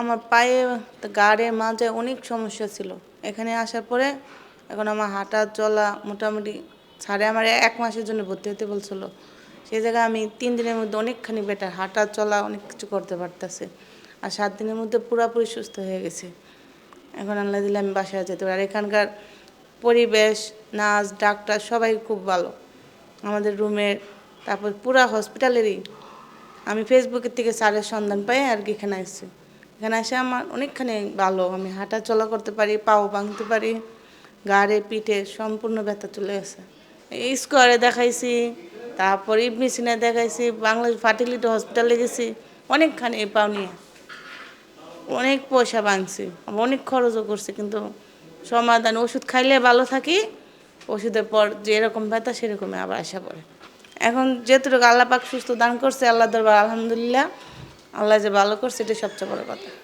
আমার পায়ে গাড়ে মাঝে অনেক সমস্যা ছিল। এখানে আসার পরে এখন আমার হাঁটা চলা মোটামুটি সাড়ে আমার এক মাসের জন্য ভর্তি হতে বলছিল। সেই জায়গায় আমি তিন দিনের মধ্যে অনেকখানি বেটার হাঁটা চলা অনেক কিছু করতে পারতেছে। আর সাত দিনের মধ্যে পুরোপুরি সুস্থ হয়ে গেছে। এখন আল্লাহ দিলে আমি বাসায় যেতে পারি। আর এখানকার পরিবেশ, নার্স, ডাক্তার সবাই খুব ভালো। আমাদের রুমের তারপর পুরা হসপিটালেরই আমি ফেসবুকের থেকে স্যারের সন্ধান পাই আর কি এখানে আসছি। এখানে এসে আমার অনেকখানি ভালো। আমি হাঁটা চলা করতে পারি, পাও ভাঙতে পারি, গাড়ে, পিঠে সম্পূর্ণ ব্যথা চলে গেছে স্কোয়ারে দেখাইছি, তারপর ইবনি দেখাইছি, বাংলাদেশ ফার্টিলিটি হসপিটালে গেছি, অনেকখানি পাও নিয়ে। অনেক পয়সা বাঁধছি অনেক খরচও করছি, কিন্তু সমাধান, ওষুধ খাইলে ভালো থাকি, ওষুধের পর যেরকম ব্যথা সেরকমই আবার আসা পড়ে। এখন যেটুকু আল্লাহ পাক সুস্থ দান করছে আল্লাহ দরবার আলহামদুলিল্লাহ। আল্লাহ যে ভালো করছে এটা সবচেয়ে বড় কথা।